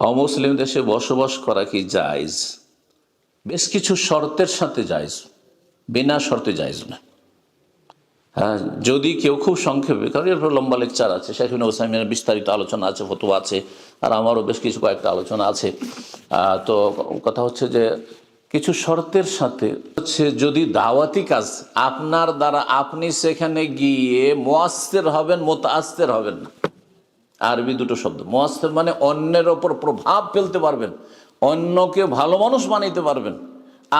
অমুসলিম দেশে বসবাস করা কি জায়জ? বেশ কিছু শর্তের সাথে জায়জ, বিনা শর্তে জায়জ না। হ্যাঁ যদি কেউ খুব সংক্ষেপে, কারণ এরপর লম্বা লেকচার আছে শেখিন ওসাইমের বিস্তারিত আলোচনা আছে ফটো আছে, আর আমারও বেশ কিছু কয়েকটা আলোচনা আছে। তো কথা হচ্ছে যে কিছু শর্তের সাথে হচ্ছে যদি দাওয়াতি কাজ আপনার দ্বারা আপনি সেখানে গিয়ে মোয়াস্তের হবেন মোতাস্তের হবেন না। আরবি দুটো শব্দ। মোয়াস্তের মানে অন্যের ওপর প্রভাব ফেলতে পারবেন। অন্যকে ভালো মানুষ বানাইতে পারবেন।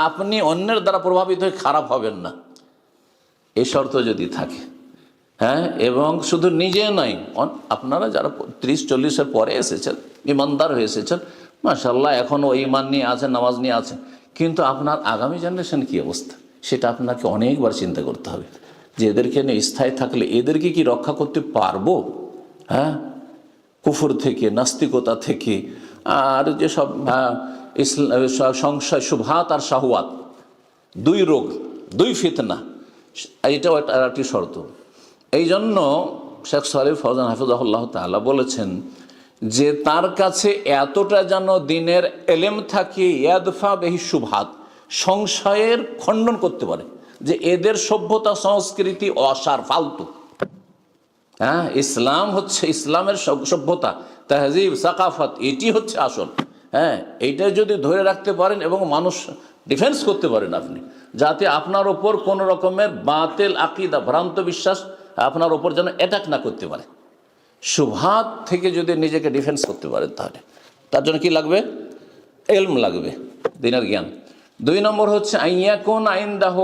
আপনি অন্যের দ্বারা প্রভাবিত হয়ে খারাপ হবেন না। এই শর্ত যদি থাকে হ্যাঁ এবং শুধু নিজে নয় আপনারা যারা ত্রিশ, চল্লিশের পরে এসেছেন, ইমানদার হয়ে এসেছেন মাসাল্লাহ এখনও ইমান নিয়ে আছেন, নামাজ নিয়ে আছেন, কিন্তু আপনার আগামী জেনারেশন কী অবস্থা? সেটা আপনাকে অনেকবার চিন্তা করতে হবে। যে এদেরকে নিয়ে স্থায়ী থাকলে এদেরকে কি রক্ষা করতে পারব? হ্যাঁ কুফর থেকে, নাস্তিকতা থেকে, আর যেসব ইসলাম সংশয় শুভাত আর শাহওয়াত দুই রোগ, দুই ফিতনা এটাও একটা একটি শর্ত। এই জন্য শেখ সালিফ ফৌজান হাফিজাহুল্লাহ তাআলা বলেছেন যে, তার কাছে এতটা যেন দিনের এলেম থাকে, ইয়াদফা বেহি শুভাত সংশয়ের খণ্ডন করতে পারে, যে এদের সভ্যতা, সংস্কৃতি অসার, ফালতু। হ্যাঁ ইসলাম হচ্ছে ইসলামের সভ- সভ্যতা, তাহজিব, সাকাফত, এটি হচ্ছে আসল। হ্যাঁ এইটা যদি ধরে রাখতে পারেন এবং মানুষ ডিফেন্স করতে পারেন আপনি, যাতে আপনার ওপর কোনো রকমের বাতেল আকিদা, ভ্রান্ত বিশ্বাস আপনার ওপর যেন অ্যাটাক না করতে পারে। শুভাত থেকে যদি নিজেকে ডিফেন্স করতে পারেন তাহলে। তার জন্য কি লাগবে? এলম লাগবে, দিনের জ্ঞান। দুই নম্বর হচ্ছে, আইয়াকুন আইন্দাহ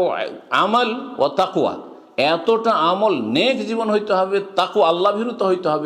আমল ও তাকুয়া। এতটা আমল নেক জীবন হইতে হবে তাকে আল্লাভীরুত হইতে হবে।